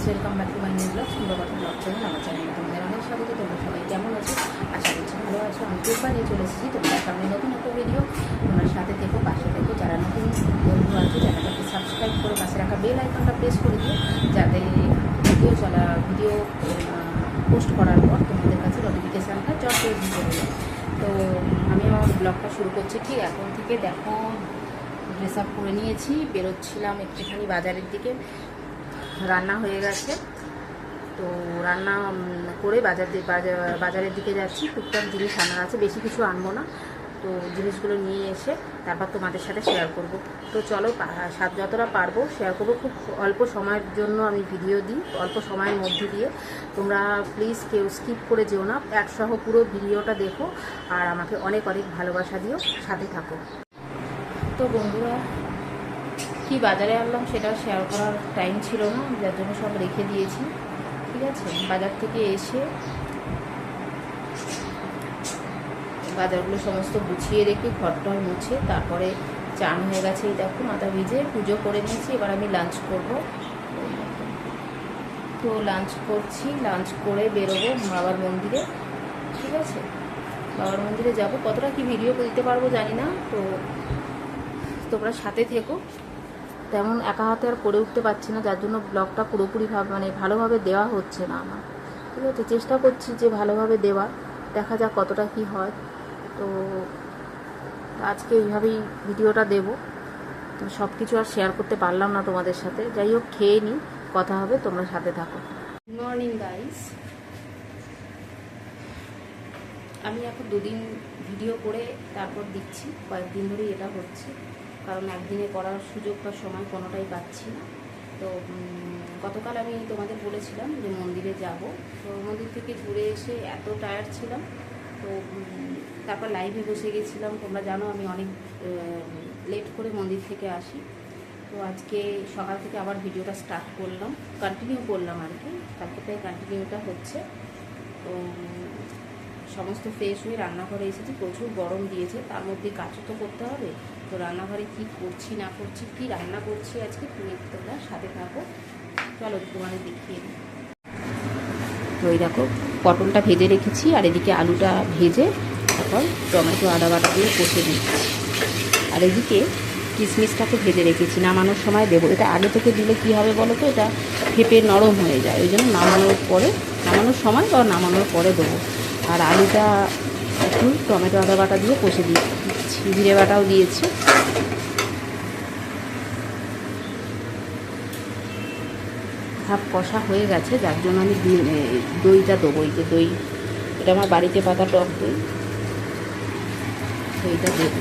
Guys welcome back to my new blog সুন্দর কথা blog channel আমার চ্যানেলে তোমাদের অনেক স্বাগত, তোমরা সবাই কেমন আছো? আশা করছি ভালো আছো, আমি পেপার নিয়ে চলে এসেছি তোমাদের সামনে নতুন একটা ভিডিও তোমরা সাথে থেকো, পাশে থেকো, যারা নতুন বন্ধু আছে, চ্যানেলটাকে সাবস্ক্রাইব করে পাশে রাখা বেল আইকনটা প্রেস করে দিও, যাতে ভিডিও চলা ভিডিও পোস্ট করার পর তোমাদের কাছে নোটিফিকেশানটা চট করে দিতে হবে তো আমি আমার ব্লগটা শুরু করছি, ঠিক এখন থেকে দেখো ড্রেস আপ করে নিয়েছি, বেরোচ্ছিলাম একটুখানি বাজারের দিকে রান্না হয়ে গেছে। তো রান্না করে বাজার বাজারের দিকে যাচ্ছি। টুকটাক জিনিস আনার আছে, বেশি কিছু আনব না। তো জিনিসগুলো নিয়ে এসে তারপর তোমাদের সাথে শেয়ার করব। তো চলো সাত যতটা পারব শেয়ার করব। খুব অল্প সময়ের জন্য আমি ভিডিও দিই, অল্প সময়ের মধ্যে দিয়ে। তোমরা প্লিজ কেউ স্কিপ করে যেও না। একসহ পুরো ভিডিওটা দেখো। আর আমাকে অনেক অনেক ভালোবাসা দিও। সাথে থাকো। তো বন্ধুরা কি বাজারে আনলাম সেটা শেয়ার করার টাইম ছিল না, যার জন্য সব রেখে দিয়েছি। ঠিক আছে? বাজার থেকে এসে বাজারগুলো সমস্ত গুছিয়ে রেখে ঘরটা মুছে, তারপরে চান হয়ে গেছে এই দেখো, মাথা ভিজে পুজো করে নিয়েছি, এবার আমি লাঞ্চ করব। তো লাঞ্চ করছি লাঞ্চ করে বেরোবো বাবার মন্দিরে। ঠিক আছে? বাবার মন্দিরে যাব। কতটা কি ভিডিও দিতে পারব জানি না, তো তোমরা সাথে থেকো। তেমন একা হাতে আর করে উঠতে পারছি না, যার জন্য ব্লগটা পুরোপুরিভাবে মানে ভালোভাবে দেওয়া হচ্ছে না আমার। ঠিক আছে, চেষ্টা করছি যে ভালোভাবে দেওয়ার দেখা যাক কতটা কি হয়। তো আজকে এইভাবেই ভিডিওটা দেব। তো সব কিছু আর শেয়ার করতে পারলাম না তোমাদের সাথে। যাই হোক, খেয়ে নিই, কথা হবে, তোমরা সাথে থাকো। গুড মর্নিং গাইস আমি এখন দুদিন ভিডিও করে তারপর দিচ্ছি, কয়েকদিন ধরেই এটা হচ্ছে। কারণ একদিনে করার সুযোগ বা সময় কোনোটাই পাচ্ছি না। তো গতকাল আমি তোমাদের বলেছিলাম যে মন্দিরে যাব। তো মন্দির থেকে ঘুরে এসে এত টায়ার্ড ছিলাম। তো তারপর লাইভে বসে গেছিলাম। তোমরা জানো আমি অনেক লেট করে মন্দির থেকে আসি। তো আজকে সকাল থেকে আবার ভিডিওটা স্টার্ট করলাম। কন্টিনিউ করলাম আর কি। কালকে তাই কন্টিনিউটা হচ্ছে। তো, সমস্ত ফ্রেশ হয়ে রান্নাঘরে এসেছি। প্রচুর গরম দিয়েছে। তার মধ্যে কাজও তো করতে হবে। তো রান্নাঘরে কি করছি, না করছি, কি রান্না করছি আজকে তুমি তোমরা সাথে থাকো। চলো তোমাদের দেখিয়ে দিই। তো এই দেখো, পটলটা ভেজে রেখেছি আর এদিকে আলুটা ভেজে তারপর টমেটো, আদা বাটা দিয়ে কষে দিচ্ছি আর এদিকে কিশমিশটাকে ভেজে রেখেছি, নামানোর সময় দেবো। এটা আগে থেকে দিলে কি হবে বলো তো? এটা ফেপে নরম হয়ে যায়, ওই জন্য নামানোর পরে, নামানোর সময় বা নামানোর পরে দেবো। আর আলুটা একটু টমেটো, আদা বাটা দিয়ে কষে দিয়ে দিচ্ছি জিরে বাটাও দিয়েছি। হাফ কষা হয়ে গেছে, যার জন্য আমি দইটা দেবো, এই যে দই। এটা আমার বাড়িতে পাতা টক দই। দইটা দেবো।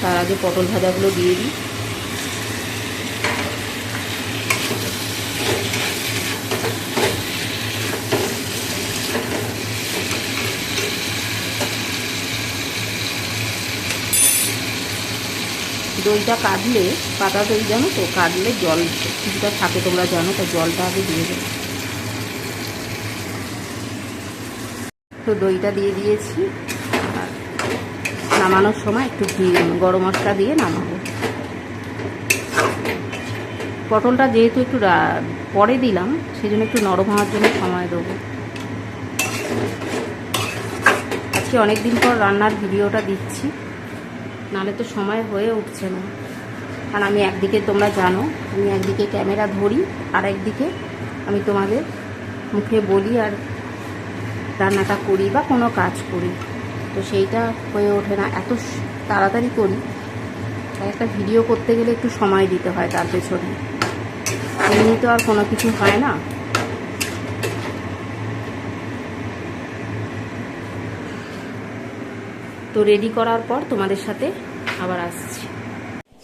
তার আগে পটল ভাজাগুলো দিয়ে দিই। দইটা কাটলে পাতা দই জানো তো, কাটলে জল কিছুটা থাকে, তোমরা জানো, তো জলটা আগে দিয়ে দেবো। তো দইটা দিয়ে দিয়েছি। নামানোর সময় একটু ঘি, গরম মশলা দিয়ে নামাবো। পটলটা যেহেতু একটু পরে দিলাম সেই জন্য একটু নরম হওয়ার জন্য সময় দেবো। আজকে অনেক দিন পর রান্নার ভিডিওটা দিচ্ছি। নাহলে তো সময় হয়ে উঠছে না। কারণ আমি একদিকে তোমরা জানো, আমি একদিকে ক্যামেরা ধরি, আর একদিকে আমি তোমাদের মুখে বলি আর রান্নাটা করি বা কোনো কাজ করি। তো সেইটা হয়ে ওঠে না। এত তাড়াতাড়ি করি, তাই একটা ভিডিও করতে গেলে একটু সময় দিতে হয় তার পেছনে। এমনি তো আর কোনো কিছু হয় না। তো রেডি করার পর তোমাদের সাথে আবার আসছি।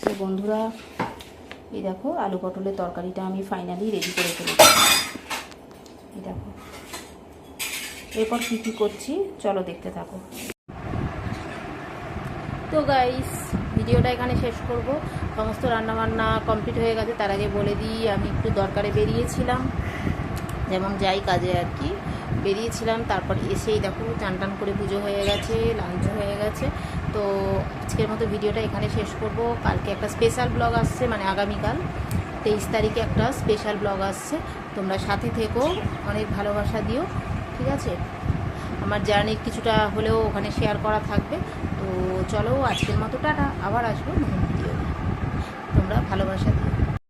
তো বন্ধুরা, এই দেখো, আলু পটলের তরকারিটা আমি ফাইনালি রেডি করে ফেলেছি। এই দেখো। এরপর কী কী করছি, চলো দেখতে থাকো। তো গাইস ভিডিওটা এখানে শেষ করব। সমস্ত রান্নাবান্না কমপ্লিট হয়ে গেছে, তার আগে বলে দিই, আমি একটু দরকারে বেরিয়েছিলাম। যেমন যাই কাজে আর কি। বেরিয়েছিলাম, তারপর এসেই দেখো চান টান করে পুজো হয়ে গেছে, লাঞ্চ হয়ে গেছে। তো আজকের মতো ভিডিওটা এখানে শেষ করব। কালকে একটা স্পেশাল ব্লগ আসছে মানে আগামীকাল, তেইশ তারিখে একটা স্পেশাল ব্লগ আসছে। তোমরা সাথে থেকো, অনেক ভালোবাসা দিও, ঠিক আছে? আমার জার্নির কিছুটা হলেও ওখানে শেয়ার করা থাকবে। তো চলো, আজকের মতো টাটা। আবার আসব নতুন ভিডিও তোমরা ভালোবাসা দিও।